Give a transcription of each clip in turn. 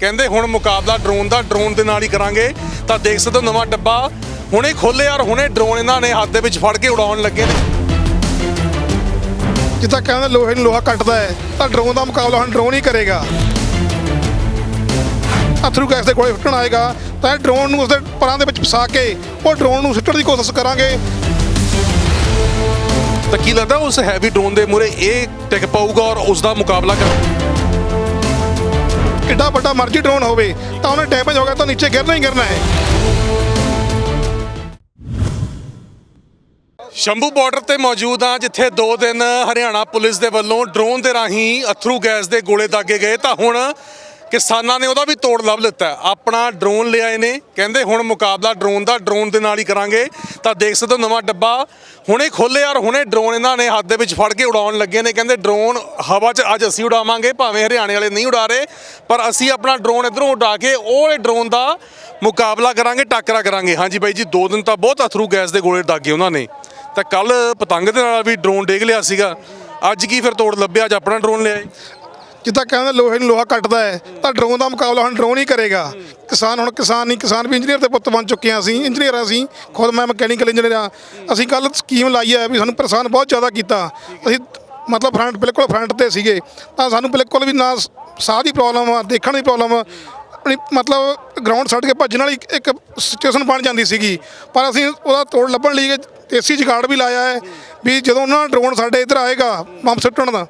ਕਹਿੰਦੇ ਹੁਣ ਮੁਕਾਬਲਾ ਡਰੋਨ ਦਾ ਡਰੋਨ ਦੇ ਨਾਲ ਹੀ ਕਰਾਂਗੇ। ਤਾਂ ਦੇਖ ਸਕਦੇ ਹੋ ਨਵਾਂ ਡੱਬਾ ਹੁਣੇ ਖੋਲੇ ਔਰ ਹੁਣੇ ਡਰੋਨ ਇਹਨਾਂ ਨੇ ਹੱਥ ਦੇ ਵਿੱਚ ਫੜ ਕੇ ਉਡਾਉਣ ਲੱਗੇ ਨੇ। ਜਿੱਦਾਂ ਕਹਿੰਦੇ ਲੋਹੇ ਨੂੰ ਲੋਹਾ ਕੱਟਦਾ ਹੈ ਤਾਂ ਡਰੋਨ ਦਾ ਮੁਕਾਬਲਾ ਹੁਣ ਡਰੋਨ ਹੀ ਕਰੇਗਾ। ਅਥਰੂ ਗੈਸ ਦੇ ਗੋਲੇ ਫੁੱਟਣ ਆਏਗਾ ਤਾਂ ਡਰੋਨ ਨੂੰ ਉਸਦੇ ਪਰਾਂ ਦੇ ਵਿੱਚ ਫਸਾ ਕੇ ਉਹ ਡਰੋਨ ਨੂੰ ਸੁੱਟਣ ਦੀ ਕੋਸ਼ਿਸ਼ ਕਰਾਂਗੇ। ਤਾਂ ਕੀ ਲੱਗਦਾ ਉਸ ਹੈਵੀ ਡਰੋਨ ਦੇ ਮੂਰੇ ਇਹ ਟਿਕ ਪਾਊਗਾ ਔਰ ਉਸ ਦਾ ਮੁਕਾਬਲਾ ਕਰ ਕਿੱਡਾ ਵੱਡਾ ਮਰਜ਼ੀ ਡਰੋਨ ਹੋਵੇ, ਤਾਂ ਉਹਨੇ ਡੈਮੇਜ ਹੋ ਗਿਆ, ਤਾਂ ਨੀਚੇ ਗਿਰਨਾ ਹੀ ਗਿਰਨਾ ਹੈ। ਸ਼ੰਭੂ ਬਾਰਡਰ ਤੇ ਮੌਜੂਦ ਆ ਜਿੱਥੇ 2 ਦਿਨ ਹਰਿਆਣਾ ਪੁਲਿਸ ਦੇ ਵੱਲੋਂ ਡਰੋਨ ਦੇ ਰਾਹੀਂ ਅਥਰੂ ਗੈਸ ਦੇ ਗੋਲੇ ਦਾਗੇ ਗਏ, ਤਾਂ ਹੁਣ ਕਿਸਾਨਾਂ ਨੇ ਉਹਦਾ ਵੀ ਤੋੜ ਲੱਭ ਲਿੱਤਾ ਆਪਣਾ ਡਰੋਨ ਲਿਆਏ ਨੇ। ਕਹਿੰਦੇ ਹੁਣ ਮੁਕਾਬਲਾ ਡਰੋਨ ਦਾ, ਡਰੋਨ ਦੇ ਨਾਲ ਹੀ ਕਰਾਂਗੇ। ਤਾਂ ਦੇਖ ਸਕਦੇ ਹੋ ਨਵਾਂ ਡੱਬਾ। ਹੁਣੇ ਖੋਲੇ ਔਰ ਹੁਣੇ ਡਰੋਨ ਇਹਨਾਂ ਨੇ ਹੱਥ ਦੇ ਵਿੱਚ ਫੜ ਕੇ ਉਡਾਉਣ ਲੱਗੇ ਨੇ। ਕਹਿੰਦੇ ਡਰੋਨ ਹਵਾ 'ਚ ਅੱਜ ਅਸੀਂ ਉਡਾਵਾਂਗੇ, ਭਾਵੇਂ ਹਰਿਆਣੇ ਵਾਲੇ ਨਹੀਂ ਉਡਾ ਰਹੇ। ਪਰ ਅਸੀਂ ਆਪਣਾ ਡਰੋਨ ਇਧਰੋਂ ਉਡਾ ਕੇ ਉਹ ਡਰੋਨ ਦਾ ਮੁਕਾਬਲਾ ਕਰਾਂਗੇ, ਟੱਕਰਾ ਕਰਾਂਗੇ। ਹਾਂਜੀ ਬਾਈ ਜੀ, ਦੋ ਦਿਨ ਤਾਂ ਬਹੁਤ ਅਥਰੂ ਗੈਸ ਦੇ ਗੋਲੇ ਦਾਗੇ ਉਹਨਾਂ ਨੇ। ਤਾਂ ਕੱਲ ਪਤੰਗ ਦੇ ਨਾਲ ਵੀ ਡਰੋਨ ਡੇਗ ਲਿਆ ਸੀਗਾ। ਅੱਜ ਕੀ ਫਿਰ ਤੋੜ ਲੱਭਿਆ? ਅੱਜ ਆਪਣਾ ਡਰੋਨ ਲਿਆਏ। ਜਿੱਦਾਂ ਕਹਿੰਦੇ ਲੋਹੇ ਨੂੰ ਲੋਹਾ ਕੱਟਦਾ ਹੈ, ਤਾਂ ਡਰੋਨ ਦਾ ਮੁਕਾਬਲਾ ਹੁਣ ਡਰੋਨ ਹੀ ਕਰੇਗਾ। ਕਿਸਾਨ ਹੁਣ ਕਿਸਾਨ ਨਹੀਂ, ਕਿਸਾਨ ਵੀ ਇੰਜੀਨੀਅਰ ਦੇ ਪੁੱਤ ਬਣ ਚੁੱਕੇ ਹਾਂ ਅਸੀਂ ਇੰਜੀਨੀਅਰ ਅਸੀਂ, ਖੁਦ ਮੈਂ ਮਕੈਨੀਕਲ ਇੰਜੀਨੀਅਰ ਆ ਅਸੀਂ ਕੱਲ ਸਕੀਮ ਲਾਈ ਹੈ ਵੀ ਸਾਨੂੰ ਪਰੇਸ਼ਾਨ ਬਹੁਤ ਜ਼ਿਆਦਾ ਕੀਤਾ। ਅਸੀਂ ਮਤਲਬ ਫਰੰਟ ਬਿਲਕੁਲ ਫਰੰਟ ਤੇ ਸੀਗੇ, ਤਾਂ ਸਾਨੂੰ ਬਿਲਕੁਲ ਵੀ ਨਾ ਸਾਹ ਦੀ ਪ੍ਰੋਬਲਮ ਆ ਦੇਖਣ ਦੀ ਪ੍ਰੋਬਲਮ ਆ ਆਪਣੀ ਮਤਲਬ ਗਰਾਊਂਡ ਛੱਡ ਕੇ ਭੱਜਣ ਵਾਲੀ ਇੱਕ ਸਿਚੁਏਸ਼ਨ ਬਣ ਜਾਂਦੀ ਸੀਗੀ। ਪਰ ਅਸੀਂ ਉਹਦਾ ਤੋੜ ਲੱਭਣ ਲਈ ਦੇਸੀ ਜਗਾੜ ਵੀ ਲਾਇਆ ਹੈ, ਵੀ ਜਦੋਂ ਉਹਨਾਂ ਡਰੋਨ ਸਾਡੇ ਇੱਧਰ ਆਏਗਾ, ਬੰਬ ਸੁੱਟਣ ਦਾ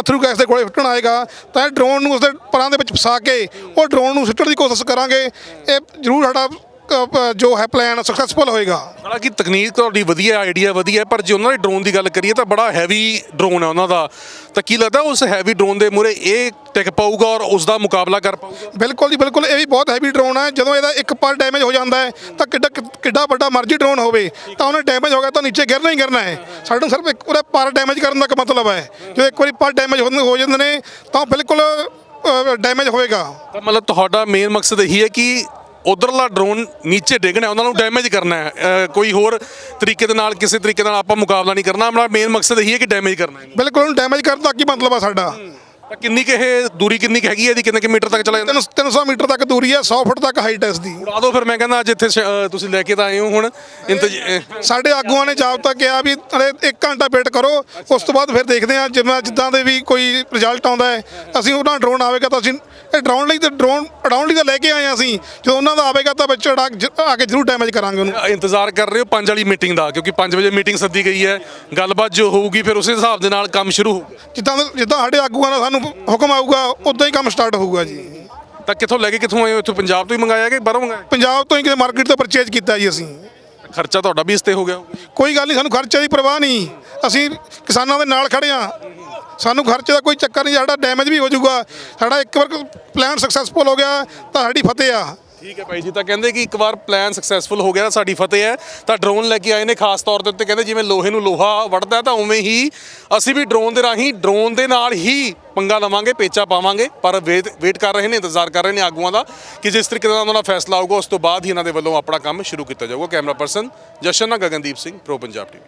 ਅਥਰੂ ਗੈਸ ਦੇ ਗੋਲੇ ਫੁੱਟਣ ਆਏਗਾ, ਤਾਂ ਡਰੋਨ ਨੂੰ ਉਸਦੇ ਪਰਾਂ ਦੇ ਵਿੱਚ ਫਸਾ ਕੇ, ਉਹ ਡਰੋਨ ਨੂੰ ਸੁੱਟਣ ਦੀ ਕੋਸ਼ਿਸ਼ ਕਰਾਂਗੇ। ਇਹ ਜ਼ਰੂਰ ਸਾਡਾ ਅ, ਜੋ ਹੈ ਪਲਾਨ ਸਕਸੈਸਫੁਲ ਹੋਏਗਾ। ਹਾਲਾਂਕਿ ਤਕਨੀਕ ਤੁਹਾਡੀ ਵਧੀਆ ਆਈਡੀਆ ਵਧੀਆ ਹੈ, ਪਰ ਜੇ ਉਹਨਾਂ ਦੇ ਡਰੋਨ ਦੀ ਗੱਲ ਕਰੀਏ ਤਾਂ ਬੜਾ ਹੈਵੀ ਡਰੋਨ ਹੈ ਉਹਨਾਂ ਦਾ। ਤਾਂ ਕੀ ਲੱਗਦਾ ਉਸ ਹੈਵੀ ਡਰੋਨ ਦੇ ਮੂਰੇ ਇਹ ਟਿਕ ਪਾਊਗਾ ਔਰ ਉਸ ਦਾ ਮੁਕਾਬਲਾ ਕਰ ਪਾਊਗਾ? ਬਿਲਕੁਲ ਜੀ ਬਿਲਕੁਲ। ਇਹ ਵੀ ਬਹੁਤ ਹੈਵੀ ਡਰੋਨ ਹੈ। ਜਦੋਂ ਇਹਦਾ ਇੱਕ ਪਰ ਡੈਮੇਜ ਹੋ ਜਾਂਦਾ ਹੈ ਤਾਂ ਕਿੱਡਾ ਕਿੱਡਾ ਵੱਡਾ ਮਰਜ਼ੀ ਡਰੋਨ ਹੋਵੇ। ਤਾਂ ਉਹਨੇ ਡੈਮੇਜ ਹੋ ਗਿਆ ਤਾਂ ਨੀਚੇ ਗਿਰਨਾ ਹੀ ਗਿਰਨਾ ਹੈ। ਸਾਨੂੰ ਸਿਰਫ ਇੱਕ ਉਹਦਾ ਪਰ ਡੈਮੇਜ ਕਰਨ ਦਾ ਕੀ ਮਤਲਬ ਹੈ। ਜਦੋਂ ਇੱਕ ਵਾਰੀ ਪਰ ਡੈਮੇਜ ਹੋ ਜਾਂਦੇ ਨੇ ਤਾਂ ਬਿਲਕੁਲ ਡੈਮੇਜ ਹੋਏਗਾ। ਤਾਂ ਮਤਲਬ ਤੁਹਾਡਾ ਮੇਨ ਮਕਸਦ ਇਹੀ ਹੈ ਕਿ ਉਧਰਲਾ ਡਰੋਨ ਨੀਚੇ ਡਿੱਗਣਾ, ਉਹਨਾਂ ਨੂੰ ਡੈਮੇਜ ਕਰਨਾ ਹੈ। ਕੋਈ ਹੋਰ ਤਰੀਕੇ ਦੇ ਨਾਲ, ਕਿਸੇ ਤਰੀਕੇ ਨਾਲ ਆਪਾਂ ਮੁਕਾਬਲਾ ਨਹੀਂ ਕਰਨਾ। ਆਪਣਾ ਮੇਨ ਮਕਸਦ ਇਹੀ ਹੈ ਕਿ ਡੈਮੇਜ ਕਰਨਾ ਹੈ। ਬਿਲਕੁਲ, ਉਹਨੂੰ ਡੈਮੇਜ ਕਰਨ ਦਾ ਕੀ ਮਤਲਬ ਆ ਸਾਡਾ? ਤਾਂ ਕਿੰਨੀ ਕਿ ਇਹ ਦੂਰੀ ਕਿੰਨੀ ਕੁ ਹੈਗੀ ਹੈ ਇਹਦੀ? ਕਿੰਨੇ ਕਿ ਮੀਟਰ ਤੱਕ ਚਲਾ ਜਾਂਦਾ? 300 ਮੀਟਰ ਤੱਕ ਦੂਰੀ ਹੈ 100 ਫੁੱਟ ਤੱਕ ਹਾਈਟ ਹੈ ਇਸ ਦੀ। ਉਡਾ ਦਿਓ ਫਿਰ ਮੈਂ ਕਹਿੰਦਾ ਅੱਜ ਇੱਥੇ ਸ਼- ਤੁਸੀਂ ਲੈ ਕੇ ਤਾਂ ਆਏ ਹੋ ਹੁਣ। ਇੰਤਜ਼ ਸਾਡੇ ਆਗੂਆਂ ਨੇ ਜਾਬ ਤੱਕ ਕਿਹਾ ਵੀ ਅਰੇ 1 ਘੰਟਾ ਵੇਟ ਕਰੋ ਉਸ ਤੋਂ ਬਾਅਦ ਫਿਰ ਦੇਖਦੇ ਹਾਂ ਜਿਵੇਂ ਜਿੱਦਾਂ ਦੇ ਵੀ ਕੋਈ ਰਿਜ਼ਲਟ ਆਉਂਦਾ ਹੈ ਅਸੀਂ ਉਹਨਾਂ ਡਰੋਨ ਆਵੇਗਾ ਤਾਂ ਅਸੀਂ ਇਹ ਡਰੋਨ ਲਈ ਤਾਂ ਡਰੋਨ ਉਡਾਉਣ ਲਈ ਤਾਂ ਲੈ ਕੇ ਆਏ ਹਾਂ ਅਸੀਂ। ਜਦੋਂ ਉਹਨਾਂ ਦਾ ਆਵੇਗਾ ਤਾਂ ਵਿੱਚ ਉਡਾ ਜ- ਆ ਕੇ ਜ਼ਰੂਰ ਡੈਮੇਜ ਕਰਾਂਗੇ ਉਹਨੂੰ। ਇੰਤਜ਼ਾਰ ਕਰ ਰਹੇ ਹੋ 5 ਵਾਲੀ ਮੀਟਿੰਗ ਦਾ ਕਿਉਂਕਿ 5 ਵਜੇ ਮੀਟਿੰਗ ਸੱਦੀ ਗਈ ਹੈ। ਗੱਲਬਾਤ ਜੋ ਹੋਊਗੀ ਫਿਰ ਉਸੇ ਹਿਸਾਬ ਦੇ ਨਾਲ ਕੰਮ ਸ਼ੁਰੂ ਹੋਊਗਾ ਜਿੱਦਾਂ ਜਿੱਦਾਂ ਸਾਡੇ ਆਗੂਆਂ ਦਾ ਸਾਨੂੰ ਹੁਕਮ ਆਊਗਾ ਉਦਾਂ ਹੀ ਕੰਮ ਸਟਾਰਟ ਹੋਊਗਾ ਜੀ। ਤਾਂ ਕਿੱਥੋਂ ਲੈ ਕੇ ਕਿੱਥੋਂ ਆਏ ਹੋ? ਇੱਥੋਂ ਪੰਜਾਬ ਤੋਂ ਹੀ ਮੰਗਾਇਆ ਕਿ ਬਾਹਰੋਂ ਮੰਗਾਇਆ? ਪੰਜਾਬ ਤੋਂ ਹੀ ਕਿਤੇ ਮਾਰਕੀਟ ਤੋਂ ਪਰਚੇਜ ਕੀਤਾ ਜੀ ਅਸੀਂ। ਖਰਚਾ ਤੁਹਾਡਾ ਵੀ ਇਸ ਤੇ ਹੋ ਗਿਆ। ਕੋਈ ਗੱਲ ਨਹੀਂ ਸਾਨੂੰ ਖਰਚੇ ਦੀ ਪਰਵਾਹ ਨਹੀਂ। ਅਸੀਂ ਕਿਸਾਨਾਂ ਦੇ ਨਾਲ ਖੜੇ ਹਾਂ। ਸਾਨੂੰ ਖਰਚੇ ਦਾ ਕੋਈ ਚੱਕਰ ਨਹੀਂ ਸਾਡਾ ਡੈਮੇਜ ਵੀ ਹੋ ਜਾਊਗਾ। ਸਾਡਾ ਇੱਕ ਵਾਰ ਪਲਾਨ ਸਕਸੈਸਫੁਲ ਹੋ ਗਿਆ ਤਾਂ ਸਾਡੀ ਫਤਿਹ ਆ। ਠੀਕ ਹੈ ਭਾਈ ਜੀ, ਤਾਂ ਕਹਿੰਦੇ ਕਿ ਇੱਕ ਵਾਰ ਪਲਾਨ ਸਕਸੈਸਫੁਲ ਹੋ ਗਿਆ ਤਾਂ ਸਾਡੀ ਫਤਿਹ ਹੈ। ਤਾਂ ਡਰੋਨ ਲੈ ਕੇ ਆਏ ਨੇ ਖਾਸ ਤੌਰ ਦੇ ਉੱਤੇ, ਕਹਿੰਦੇ ਜਿਵੇਂ ਲੋਹੇ ਨੂੰ ਲੋਹਾ ਵੱਢਦਾ ਤਾਂ ਉਵੇਂ ਹੀ ਅਸੀਂ ਵੀ ਡਰੋਨ ਦੇ ਰਾਹੀਂ ਡਰੋਨ ਦੇ ਨਾਲ ਹੀ ਪੰਗਾ ਲਵਾਂਗੇ, ਪੇਚਾ ਪਾਵਾਂਗੇ। ਪਰ ਵੇਟ ਵੇਟ ਕਰ ਰਹੇ ਨੇ, ਇੰਤਜ਼ਾਰ ਕਰ ਰਹੇ ਨੇ ਆਗੂਆਂ ਦਾ ਕਿ ਜਿਸ ਤਰੀਕੇ ਨਾਲ ਉਹਨਾਂ ਦਾ ਫੈਸਲਾ ਆਊਗਾ, ਉਸ ਤੋਂ ਬਾਅਦ ਹੀ ਇਹਨਾਂ ਦੇ ਵੱਲੋਂ ਆਪਣਾ ਕੰਮ ਸ਼ੁਰੂ ਕੀਤਾ ਜਾਊਗਾ। ਕੈਮਰਾ ਪਰਸਨ ਜਸ਼ਨ ਨਾਲ ਗਗਨਦੀਪ ਸਿੰਘ ਪ੍ਰੋ ਪੰਜਾਬ ਟੀਵੀ